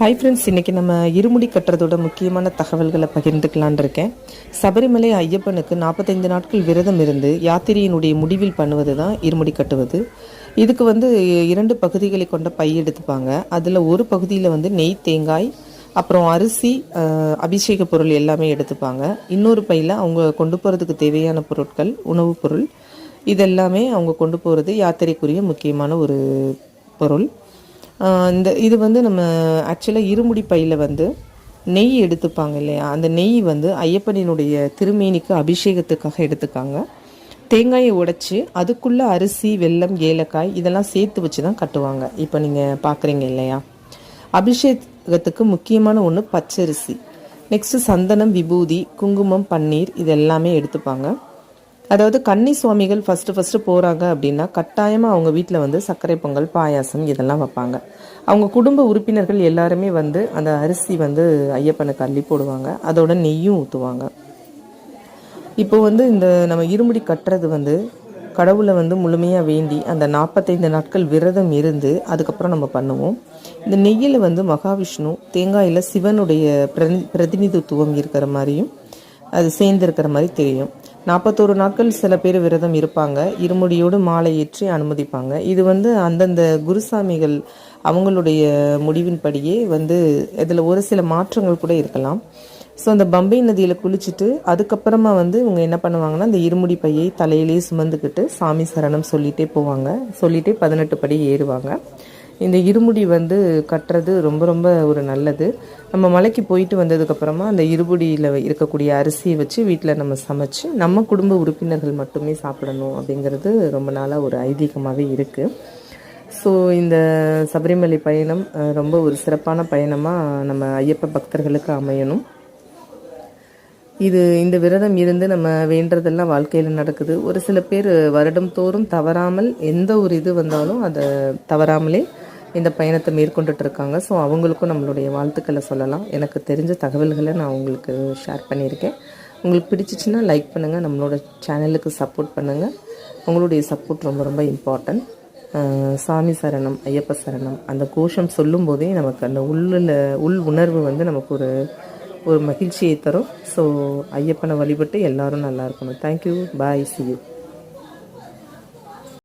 Hi friends இன்றைக்கி நம்ம இருமுடி கட்டுறதோட முக்கியமான தகவல்களை பகிர்ந்துக்கலான் இருக்கேன். சபரிமலை ஐயப்பனுக்கு நாற்பத்தைந்து நாட்கள் விரதம் இருந்து யாத்திரையினுடைய முடிவில் பண்ணுவது தான் இருமுடி கட்டுவது. இதுக்கு வந்து இரண்டு பகுதிகளை கொண்ட பை எடுத்துப்பாங்க. அதில் ஒரு பகுதியில் வந்து நெய் தேங்காய் அப்புறம் அரிசி அபிஷேக பொருள் எல்லாமே எடுத்துப்பாங்க. இன்னொரு பையில் அவங்க கொண்டு போகிறதுக்கு தேவையான பொருட்கள் உணவுப் பொருள் இதெல்லாமே அவங்க கொண்டு போகிறது யாத்திரைக்குரிய முக்கியமான ஒரு பொருள். இந்த இது வந்து நம்ம ஆக்சுவலாக இருமுடி பையில் வந்து நெய் எடுத்துப்பாங்க இல்லையா? அந்த நெய் வந்து ஐயப்பனினுடைய திருமேனிக்கு அபிஷேகத்துக்காக எடுத்துக்காங்க. தேங்காயை உடைச்சி அதுக்குள்ளே அரிசி வெல்லம் ஏலக்காய் இதெல்லாம் சேர்த்து வச்சு தான் கட்டுவாங்க. இப்போ நீங்கள் பார்க்குறீங்க இல்லையா? அபிஷேகத்துக்கு முக்கியமான ஒன்று பச்சரிசி. நெக்ஸ்ட்டு சந்தனம் விபூதி குங்குமம் பன்னீர் இது எல்லாமே எடுத்துப்பாங்க. அதாவது கன்னி சுவாமிகள் ஃபஸ்ட்டு ஃபஸ்ட்டு போகிறாங்க அப்படின்னா கட்டாயமாக அவங்க வீட்டில் வந்து சர்க்கரை பொங்கல் பாயாசம் இதெல்லாம் வைப்பாங்க. அவங்க குடும்ப உறுப்பினர்கள் எல்லாருமே வந்து அந்த அரிசி வந்து ஐயப்பனுக்கு அள்ளி போடுவாங்க. அதோட நெய்யும் ஊற்றுவாங்க இப்போ வந்து இந்த நம்ம இருமுடி கட்டுறது வந்து கடவுளை வந்து முழுமையாக வேண்டி அந்த நாற்பத்தைந்து நாட்கள் விரதம் இருந்து அதுக்கப்புறம் நம்ம பண்ணுவோம். இந்த நெய்யில் வந்து மகாவிஷ்ணு தேங்காயில் சிவனுடைய பிரதி பிரதிநிதித்துவம் இருக்கிற மாதிரியும் அது சேர்ந்துருக்கிற மாதிரி தெரியும். நாற்பத்தோரு நாட்கள் சில பேர் விரதம் இருப்பாங்க. இருமுடியோடு மாலை ஏற்றி அனுமதிப்பாங்க. இது வந்து அந்தந்த குருசாமிகள் அவங்களுடைய முடிவின்படியே வந்து இதில் ஒரு சில மாற்றங்கள் கூட இருக்கலாம். ஸோ அந்த பம்பை நதியில் குளிச்சுட்டு அதுக்கப்புறமா வந்து இவங்க என்ன பண்ணுவாங்கன்னா அந்த இருமுடி பையை தலையிலேயே சுமந்துக்கிட்டு சாமி சரணம் சொல்லிட்டே போவாங்க. சொல்லிகிட்டே பதினெட்டு படி ஏறுவாங்க. இந்த இருமுடி வந்து கட்டுறது ரொம்ப ரொம்ப ஒரு நல்லது. நம்ம மலைக்கு போயிட்டு வந்ததுக்கப்புறமா அந்த இருமுடியில் இருக்கக்கூடிய அரிசியை வச்சு வீட்டில் நம்ம சமைச்சு நம்ம குடும்ப உறுப்பினர்கள் மட்டுமே சாப்பிடணும் அப்படிங்கிறது ரொம்ப நாளாக ஒரு ஐதீகமாகவே இருக்குது ஸோ இந்த சபரிமலை பயணம் ரொம்ப ஒரு சிறப்பான பயணமாக நம்ம ஐயப்ப பக்தர்களுக்கு அமையணும். இது இந்த விரதம் இருந்து நம்ம வேண்டதெல்லாம் வாழ்க்கையில் நடக்குது. ஒரு சில பேர் வருடம் தோறும் தவறாமல் எந்த ஒரு இது வந்தாலும் அதை தவறாமலே இந்த பயணத்தை மேற்கொண்டுட்டு இருக்காங்க ஸோ அவங்களுக்கும் நம்மளுடைய வாழ்த்துக்களை சொல்லலாம். எனக்கு தெரிஞ்ச தகவல்களை நான் உங்களுக்கு ஷேர் பண்ணியிருக்கேன். உங்களுக்கு பிடிச்சிச்சின்னா லைக் பண்ணுங்கள் நம்மளோட சேனலுக்கு சப்போர்ட் பண்ணுங்கள் உங்களுடைய சப்போர்ட் ரொம்ப ரொம்ப இம்பார்ட்டன்ட் சாமி சரணம் ஐயப்ப சரணம் அந்த கோஷம் சொல்லும் போதே நமக்கு அந்த உள்ளில் உள் உணர்வு வந்து நமக்கு ஒரு ஒரு மகிழ்ச்சியை தரும். ஸோ ஐயப்பனை வழிபட்டு எல்லாரும் நல்லா இருக்கணும். Thank you bye C you